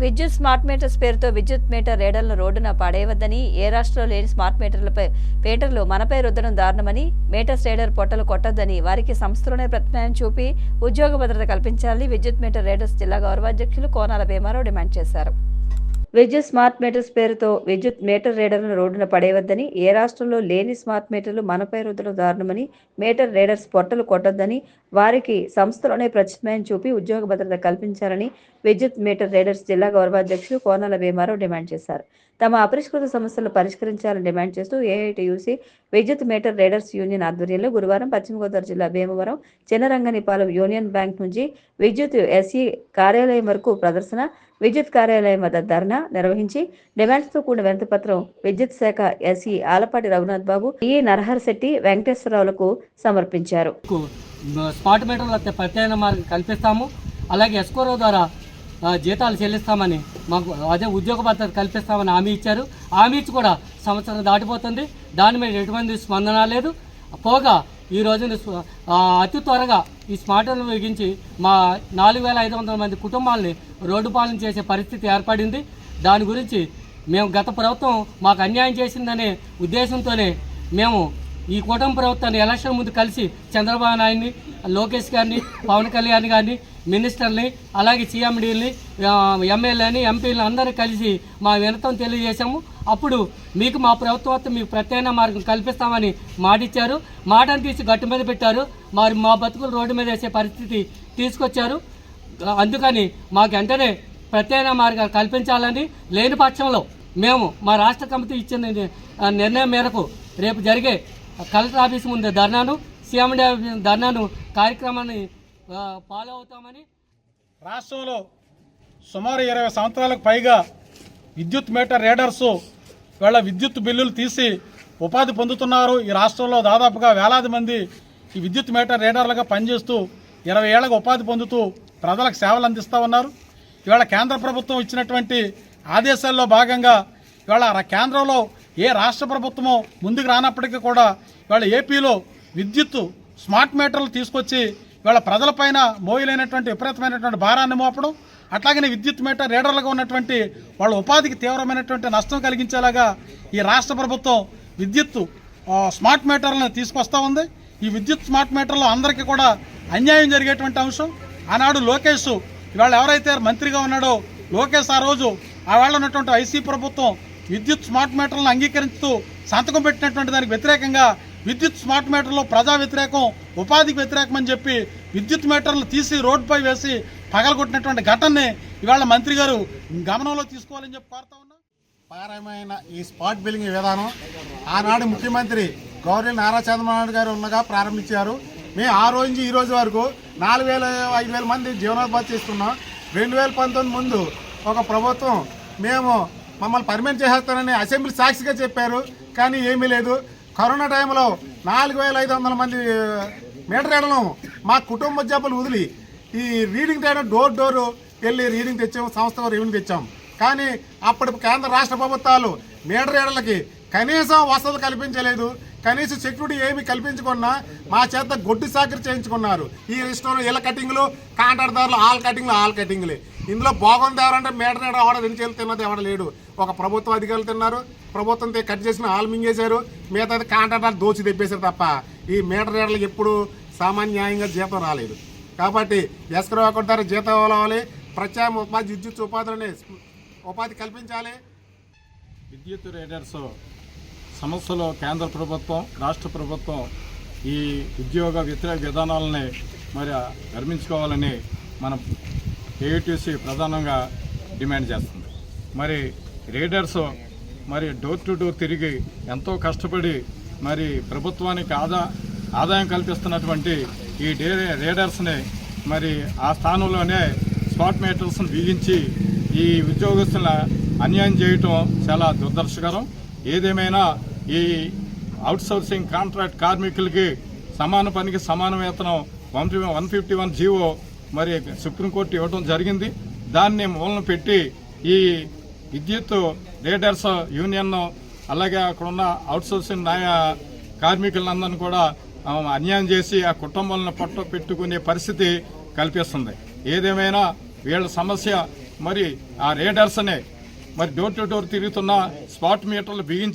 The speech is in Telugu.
విద్యుత్ స్మార్ట్ మీటర్స్ పేరుతో విద్యుత్ మీటర్ రేడర్లను రోడ్డున పడేయవద్దని ఏ రాష్ట్రంలో లేని స్మార్ట్ మీటర్లపై మీటర్లు మనపై రుద్దడం దారుణమని మీటర్స్ రేడర్ పొట్టలు కొట్టొద్దని వారికి సంస్థలోనే ప్రత్యామ్నాయం చూపి ఉద్యోగ భద్రత కల్పించాలని విద్యుత్ మీటర్ రేడర్స్ జిల్లా గౌరవాధ్యక్షులు కోనాల భీమారావు డిమాండ్ చేశారు. విద్యుత్ స్మార్ట్ మీటర్స్ పేరుతో విద్యుత్ మీటర్ రీడర్లను రోడ్డున పడేయవద్దని ఏ రాష్ట్రంలో లేని స్మార్ట్ మీటర్లు మనపై రుద్దడం దారుణమని మీటర్ రీడర్స్ పొట్టలు కొట్టొద్దని వారికి సంస్థలోనే ప్రత్యామ్నాయం చూపి ఉద్యోగ భద్రత కల్పించాలని విద్యుత్ మీటర్ రీడర్స్ జిల్లా గౌరవాధ్యక్షులు కోనాల భీమారావు డిమాండ్ చేశారు. తమ అపరిష్కృత సమస్యలను పరిష్కరించాలని డిమాండ్ చేస్తూ ఏఐటియుసి విద్యుత్ మీటర్ రేడర్స్ యూనియన్ ఆధ్వర్యంలో గురువారం పశ్చిమ గోదావరి జిల్లా భీమవరం చిన్నరంగనిపాలెం యూనియన్ బ్యాంక్ నుంచి విద్యుత్ ఎస్ఈ కార్యాలయం వరకు ప్రదర్శన విద్యుత్ కార్యాలయం వద్ద ధర్నా నిర్వహించి డిమాండ్స్తో కూడిన వినతిపత్రం విద్యుత్ శాఖ ఎస్ఈ ఆలపాటి రఘునాథ్ బాబు ఈ నరహర్ శెట్టి వెంకటేశ్వరరావులకు సమర్పించారు. స్పాట్ స్మార్ట్ మీటర్ల ప్రత్యామ్నాయ మార్గం కల్పిస్తాము. అలాగే ఎస్కోరో ద్వారా ఆ, జీతాలు చెల్లిస్తామని మాకు అదే ఉద్యోగ భద్రత కల్పిస్తామని హామీ ఇచ్చారు. హామీ ఇచ్చి కూడా సంవత్సరం దాటిపోతుంది. దాని మీద ఎటువంటి స్పందన లేదు. పోగా ఈ రోజున అతి త్వరగా ఈ స్మార్ట్లను ఉపయోగించి మా నాలుగు వేల ఐదు వందల మంది కుటుంబాలని రోడ్డు పాలన చేసే పరిస్థితి ఏర్పడింది. దాని గురించి మేము గత ప్రభుత్వం మాకు అన్యాయం చేసిందనే ఉద్దేశంతోనే మేము ఈ కూటమి ప్రభుత్వాన్ని ఎలక్షన్ ముందు కలిసి చంద్రబాబు నాయుడిని లోకేష్ గారిని పవన్ కళ్యాణ్ గారిని మినిస్టర్ని అలాగే సీఎండీని ఎమ్మెల్యేని ఎంపీలని అందరూ కలిసి మా వినతం తెలియజేశాము. అప్పుడు మీకు మా ప్రభుత్వం మీకు ప్రత్యామ్నాయ మార్గం కల్పిస్తామని మాటిచ్చారు. మాటను తీసి గట్టు మీద పెట్టారు. మరి మా బతుకులు రోడ్డు మీద వేసే పరిస్థితి తీసుకొచ్చారు. అందుకని మాకు వెంటనే ప్రత్యామ్నాయ మార్గాలు కల్పించాలని లేని పక్షంలో మేము మా రాష్ట్ర కమిటీ ఇచ్చిన నిర్ణయం మేరకు రేపు జరిగే కలెక్టర్ ఆఫీస్ ముందు ధర్నాను సీఎండీ ధర్నాను కార్యక్రమాన్ని ఫాలో అవుతామని రాష్ట్రంలో సుమారు ఇరవై సంవత్సరాలకు పైగా విద్యుత్ మీటర్ రేడర్స్ వీళ్ళ విద్యుత్ బిల్లులు తీసి ఉపాధి పొందుతున్నారు. ఈ రాష్ట్రంలో దాదాపుగా వేలాది మంది ఈ విద్యుత్ మీటర్ రేడర్లుగా పనిచేస్తూ ఇరవై ఏళ్ళకు ఉపాధి పొందుతూ ప్రజలకు సేవలు అందిస్తూ ఉన్నారు. ఇవాళ కేంద్ర ప్రభుత్వం ఇచ్చినటువంటి ఆదేశాల్లో భాగంగా ఇవాళ కేంద్రంలో ఏ రాష్ట్ర ప్రభుత్వమో ముందుకు రానప్పటికీ కూడా ఇవాళ ఏపీలో విద్యుత్ స్మార్ట్ మీటర్లు తీసుకొచ్చి ఇవాళ ప్రజలపైన మోయలేనటువంటి విపరీతమైనటువంటి భారాన్ని మోపడం అట్లాగనే విద్యుత్ మీటర్ రీడర్లుగా ఉన్నటువంటి వాళ్ళ ఉపాధికి తీవ్రమైనటువంటి నష్టం కలిగించేలాగా ఈ రాష్ట్ర ప్రభుత్వం విద్యుత్ స్మార్ట్ మీటర్లను తీసుకొస్తా ఉంది. ఈ విద్యుత్ స్మార్ట్ మీటర్లో అందరికీ కూడా అన్యాయం జరిగేటువంటి అంశం. ఆనాడు లోకేష్ ఇవాళ ఎవరైతే మంత్రిగా ఉన్నాడో లోకేష్ ఆ రోజు ఆ వేళ ఉన్నటువంటి ఐసీ ప్రభుత్వం విద్యుత్ స్మార్ట్ మీటర్లను అంగీకరిస్తూ సంతకం పెట్టినటువంటి దానికి వ్యతిరేకంగా విద్యుత్ స్మార్ట్ మీటర్లో ప్రజా వ్యతిరేకం ఉపాధికి వ్యతిరేకం అని చెప్పి విద్యుత్ మీటర్లు తీసి రోడ్డుపై వేసి పగలగొట్టినటువంటి ఘటనని ఇవాళ మంత్రి గారు గమనంలో తీసుకోవాలని చెప్పి కోరుతా ఉన్నా. పారమైన ఈ స్పాట్ బిల్లింగ్ విధానం ఆనాడు ముఖ్యమంత్రి గౌరవ నారా చంద్రబాబు గారు ఉన్నగా ప్రారంభించారు. మేము ఆ రోజు నుంచి ఈ రోజు వరకు నాలుగు వేల ఐదు వేల మంది జీవనోపాధి చేస్తున్నాం. రెండు వేల పంతొమ్మిది ముందు ఒక ప్రభుత్వం మేము మమ్మల్ని పర్మనెంట్ చేసేస్తారని అసెంబ్లీ సాక్షిగా చెప్పారు కానీ ఏమీ లేదు. కరోనా టైంలో నాలుగు వేల ఐదు వందల మంది మీటర్ ఏడలం మా కుటుంబ జబ్బులు వదిలి ఈ రీడింగ్ టైం డోర్ డోర్ వెళ్ళి రీడింగ్ తెచ్చాము సంస్థ రెవెన్యూ తెచ్చాము కానీ అప్పటి కేంద్ర రాష్ట్ర ప్రభుత్వాలు మీటర్ ఏడలకి కనీసం వసతులు కల్పించలేదు. కనీసం సెక్యూరిటీ ఏమి కల్పించకుండా మా చేత గొడ్డు సాకరి చేయించుకున్నారు. ఈ స్టోర్ ఇళ్ళ కటింగ్లు కాంట్రాక్టర్లు ఆల్ కటింగ్లు ఆల్ కటింగ్లే. ఇందులో బాగుంది ఎవరంటే మీటర్ ఏడ ఆవిడ రెండు చేతులు తిన్నది ఎవడ లేడు. ఒక ప్రభుత్వ అధికారులు తిన్నారు. ప్రభుత్వంతో కట్ చేసిన ఆల్ మింగేశారు. మిగతా కాంట్రాక్టర్ దోచి తెప్పేశారు తప్ప ఈ మీటర్ ఏడలకి ఎప్పుడు సామాన్యాయంగా జీతం రాలేదు. కాబట్టి ఎస్కరో కొట్టారు ద్వారా జీతం ఇవ్వాలి. ప్రత్యామ్నాయ ఉపాధి విద్యుత్ ఉపాధిని ఉపాధి కల్పించాలి. విద్యుత్ రేడర్స్ సమస్యలో కేంద్ర ప్రభుత్వం రాష్ట్ర ప్రభుత్వం ఈ ఉద్యోగ వ్యతిరేక విధానాలని మరి నిర్మించుకోవాలని మనం ఏఐటీసీ ప్రధానంగా డిమాండ్ చేస్తుంది. మరి రీడర్స్ మరి డోర్ టు డోర్ తిరిగి ఎంతో కష్టపడి మరి ప్రభుత్వానికి ఆదా ఆదాయం కల్పిస్తున్నటువంటి ఈ డే రీడర్స్ని మరి ఆ స్థానంలోనే స్పాట్ మీటర్స్ని బిగించి ఈ ఉద్యోగస్తుల అన్యాయం చేయటం చాలా దుర్దర్శకరం. ఏదేమైనా ఈ అవుట్సోర్సింగ్ కాంట్రాక్ట్ కార్మికులకి సమాన పనికి సమాన వేతనం one one fifty one GO మరి సుప్రీంకోర్టు ఇవ్వడం జరిగింది. దాన్ని మూలన పెట్టి ఈ విద్యుత్ రేడర్స్ యూనియన్ అలాగే అక్కడ ఉన్న అవుట్సోర్సింగ్ నాయ కార్మికులందరినీ కూడా అన్యాయం చేసి ఆ కుటుంబాలను పట్ట పెట్టుకునే పరిస్థితి కల్పిస్తుంది. ఏదేమైనా వీళ్ళ సమస్య మరి ఆ రేడర్స్నే మరి డోర్ టు డోర్ తిరుగుతున్న స్పాట్ మీటర్లు బిగించి